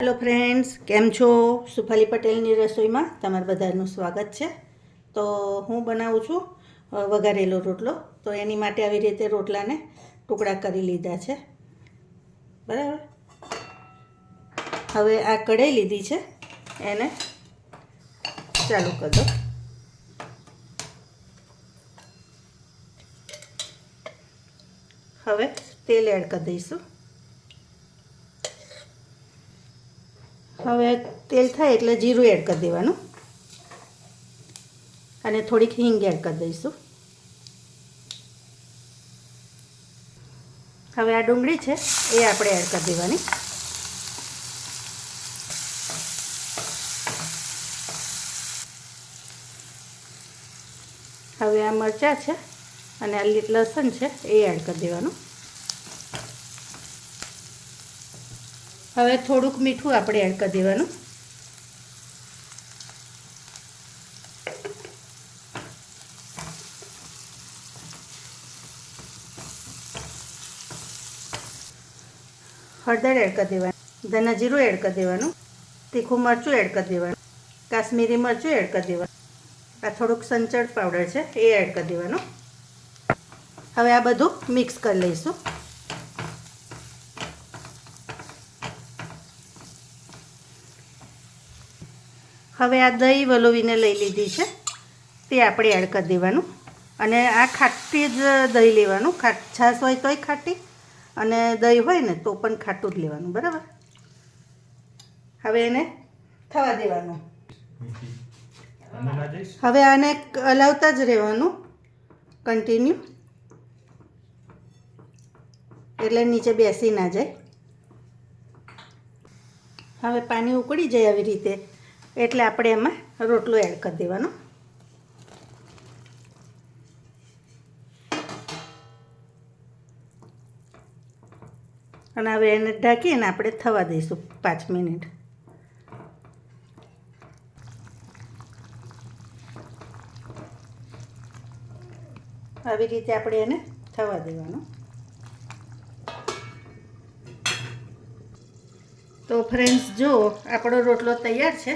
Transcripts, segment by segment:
Hello friends, કેમ છો? સુફાલી પટેલની રસોઈમાં તમારા બધાનું સ્વાગત છે. તો હું બનાવું છું વઘારેલો રોટલો. તો એની માટે આવી રીતે રોટલાને ટુકડા કરી લીધા છે. બરાબર? હવે આ કઢાઈ લીધી છે. એને ચાલુ કરી દો હવે તેલ એડ કરી દઈશું. હવે તેલ થાય એટલે જીરું એડ કરી દેવાનું. અને થોડીક હિંગ એડ કરી દઈશું. હવે આ ડુંગળી છે, એ આપણે એડ કરી દેવાની. હવે આ મરચાં છે, અને આ લસણ છે, એ એડ કરી દેવાનું. હવે થોડુંક મીઠું આપણે એડ કરી દેવાનું. હળદર એડ કરી દેવાનું. ધના જીરું એડ કરી દેવાનું. તીખું મરચું એડ કરી દેવાનું. કાશ્મીરી મરચું એડ કરી દેવાનું. આ થોડુંક સંચળ પાવડર છે, એ એડ કરી દેવાનું. હવે આ બધું મિક્સ કરી લઈશું. હવે આ દહીં વલોવીને લઈ લીધી છે. તે આપણે એડ કરી દેવાનું. અને આ ખાટી જ દહીં લેવાનું. ખાટ છાશ હોય તોય ખાટી. અને દહીં હોય ને તો પણ ખાટું જ લેવાનું. બરાબર? હવે એને થવા દેવાનું. હવે આને હલાવતા જ રહેવાનું. કન્ટિન્યુ એટલે નીચે બેસી ના જાય. હવે પાણી ઉકળી જાય આવી રીતે. એટલે આપણે એમાં રોટલો એડ કરી દેવાનો. અને હવે એને ઢાંકીને આપણે થવા દઈશું પાંચ મિનિટ. આવી રીતે આપણે એને થવા દેવાનું. તો ફ્રેન્ડ્સ જો આપણો રોટલો તૈયાર છે.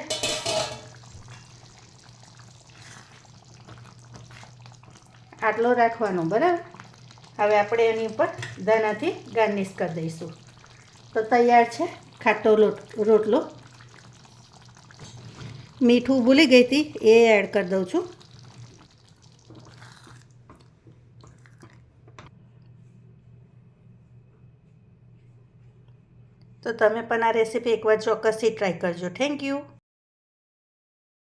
આટલો રાખવાનો, બરાબર? હવે આપણે એની ઉપર દાનાથી ગાર્નિશ કરી દઈશું. તો તૈયાર છે ખાટો લોટ, રોટલો. મીઠું ભૂલી ગઈ હતી, એ એડ કરી દઉં છું. તો તમે પણ આ રેસીપી એકવાર ચોક્કસથી ટ્રાય કરજો. Thank you